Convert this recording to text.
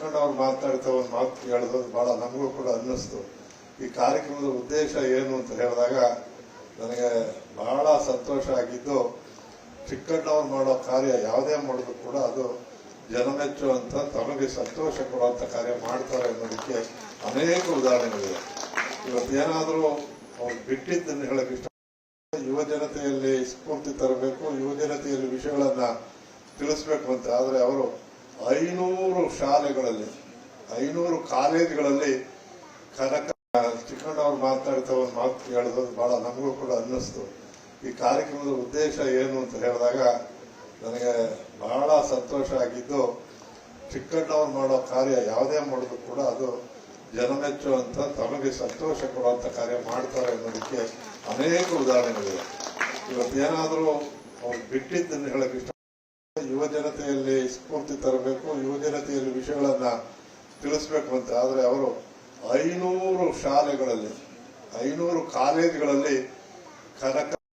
ಚಿಕ್ಕಣ್ಣವ್ರು ಮಾತಾಡ್ತಾ ಒಂದು ಮಾತು ಕೇಳಿದ್ರು ಬಹಳ ನಮಗೂ ಕೂಡ ಅನ್ನಿಸ್ತು. ಈ ಕಾರ್ಯಕ್ರಮದ ಉದ್ದೇಶ ಏನು ಅಂತ ಹೇಳಿದಾಗ ನನಗೆ ಬಹಳ ಸಂತೋಷ ಆಗಿದ್ದು ಚಿಕ್ಕಣ್ಣವ್ರು ಮಾಡೋ ಕಾರ್ಯ ಯಾವುದೇ ಮಾಡಿದ್ರು ಕೂಡ ಅದು ಜನಮೆಚ್ಚು ಅಂತ ತಮಗೆ ಸಂತೋಷ ಕೊಡುವಂಥ ಕಾರ್ಯ ಮಾಡ್ತಾರೆ ಅನ್ನೋದಕ್ಕೆ ಅನೇಕ ಉದಾಹರಣೆಗಳಿವೆ. ಇವತ್ತು ಏನಾದರೂ ಅವ್ರು ಬಿಟ್ಟಿದ್ದನ್ನು ಹೇಳಕ್ಕೆ ಇಷ್ಟ ಯುವ ಜನತೆಯಲ್ಲಿ ಸ್ಫೂರ್ತಿ ತರಬೇಕು, ಯುವ ಜನತೆಯಲ್ಲಿ ವಿಷಯಗಳನ್ನು ತಿಳಿಸ್ಬೇಕು ಅಂತ. ಆದರೆ ಅವರು ಐನೂರು ಶಾಲೆಗಳಲ್ಲಿ, ಐನೂರು ಕಾಲೇಜುಗಳಲ್ಲಿ ಕನಕ ಚಿಕ್ಕಣ್ಣವ್ರು ಮಾತಾಡ್ತಾ ಒಂದು ಮಾತು ಹೇಳಿದ್ರು ಬಹಳ ನಮಗೂ ಕೂಡ ಅನ್ನಿಸ್ತು. ಈ ಕಾರ್ಯಕ್ರಮದ ಉದ್ದೇಶ ಏನು ಅಂತ ಹೇಳಿದಾಗ ನನಗೆ ಬಹಳ ಸಂತೋಷ ಆಗಿದ್ದು ಚಿಕ್ಕಣ್ಣವ್ರು ಮಾಡೋ ಕಾರ್ಯ ಯಾವುದೇ ಮಾಡಿದ್ರು ಕೂಡ ಅದು ಜನಮೆಚ್ಚುವಂತ ತಮಗೆ ಸಂತೋಷ ಕೊಡುವಂತ ಕಾರ್ಯ ಮಾಡ್ತಾರೆ ಅನ್ನೋದಕ್ಕೆ ಅನೇಕ ಉದಾಹರಣೆಗಳಿವೆ. ಇವತ್ತೇನಾದರೂ ಅವ್ರು ಬಿಟ್ಟಿದ್ದನ್ನು ಹೇಳಕ್ ಇಷ್ಟ ಯುವ ಜನತೆಯಲ್ಲಿ ಸ್ಫೂರ್ತಿ ತರಬೇಕು, ಯುವ ಜನತೆಯಲ್ಲಿ ವಿಷಯಗಳನ್ನ ತಿಳಿಸ್ಬೇಕು ಅಂತ. ಆದ್ರೆ ಅವರು ಐನೂರು ಶಾಲೆಗಳಲ್ಲಿ, ಐನೂರು ಕಾಲೇಜುಗಳಲ್ಲಿ ಕನಕ